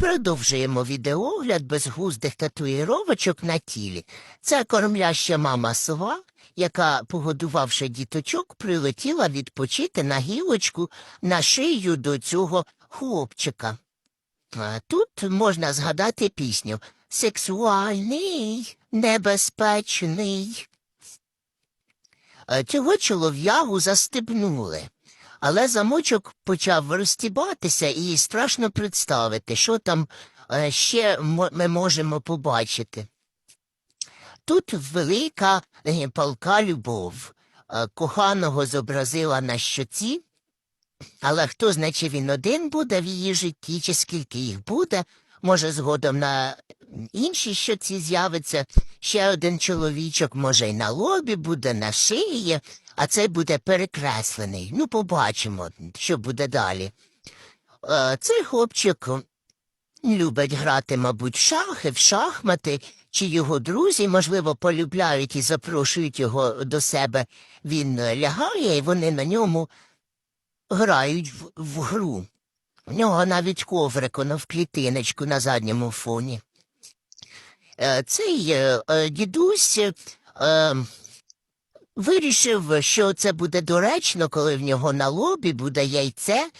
Продовжуємо відеогляд безглуздих татуїровочок на тілі. Це кормляща мама сова, яка, погодувавши діточок, прилетіла відпочити на гілочку на шию до цього хлопчика. А тут можна згадати пісню Сексуальний, небезпечний. Цього чолов'ягу застебнули. Але замочок почав розстібатися і страшно представити, що там е, ще ми можемо побачити. Тут велика е, палка любов. Е, Коханого зобразила на щоці, але хто знає, чи він один буде в її житті, чи скільки їх буде, може згодом на іншій щоці з'явиться ще один чоловічок, може й на лобі буде, на шиї, а цей буде перекреслений. Ну, побачимо, що буде далі. Е, Цей хлопчик любить грати, мабуть, в шахи, в шахмати, чи його друзі, можливо, полюбляють і запрошують його до себе. Він лягає, і вони на ньому грають в, в гру. В нього навіть коврик воно в клітиночку на задньому фоні. Е, Цей е, е, дідусь е, е, вирішив, що це буде доречно, коли в нього на лобі буде яйце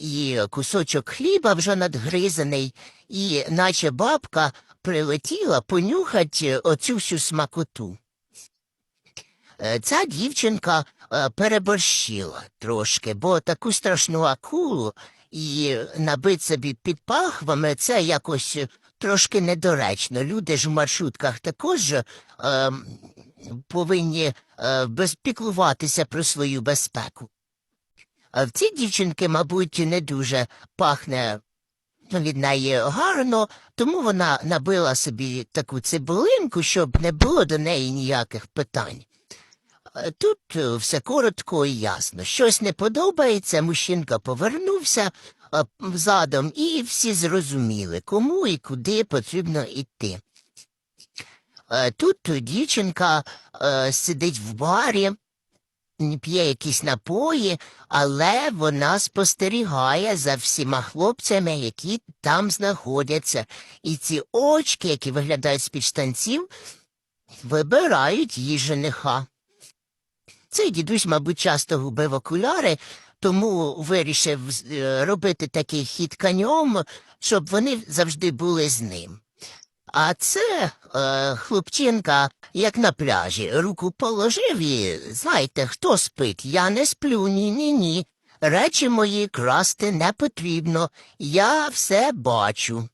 і кусочок хліба вже надгризаний, і наче бабка прилетіла понюхать е, оцю всю смакоту. Ця дівчинка переборщила трошки, бо таку страшну акулу і набить собі під пахвами це якось трошки недоречно. Люди ж в маршрутках також е, повинні е, безпіклуватися про свою безпеку. А в цій дівчинки, мабуть, не дуже пахне від неї гарно, тому вона набила собі таку цибулинку, щоб не було до неї ніяких питань. Е, Тут е, все коротко і ясно. Щось не подобається, мужчинка повернувся задом, і всі зрозуміли, кому і куди потрібно йти. Е, Тут дівчинка е, сидить в барі, п'є якісь напої, але вона спостерігає за всіма хлопцями, які там знаходяться. І ці очки, які виглядають з-під штанців, вибирають її жениха. Цей дідусь, мабуть, часто губив окуляри, тому вирішив е, робити такий хід конем, щоб вони завжди були з ним. А це е, хлопчинка, як на пляжі, руку положив і, знаєте, хто спить? Я не сплю, ні-ні-ні. Речі мої красти не потрібно, я все бачу.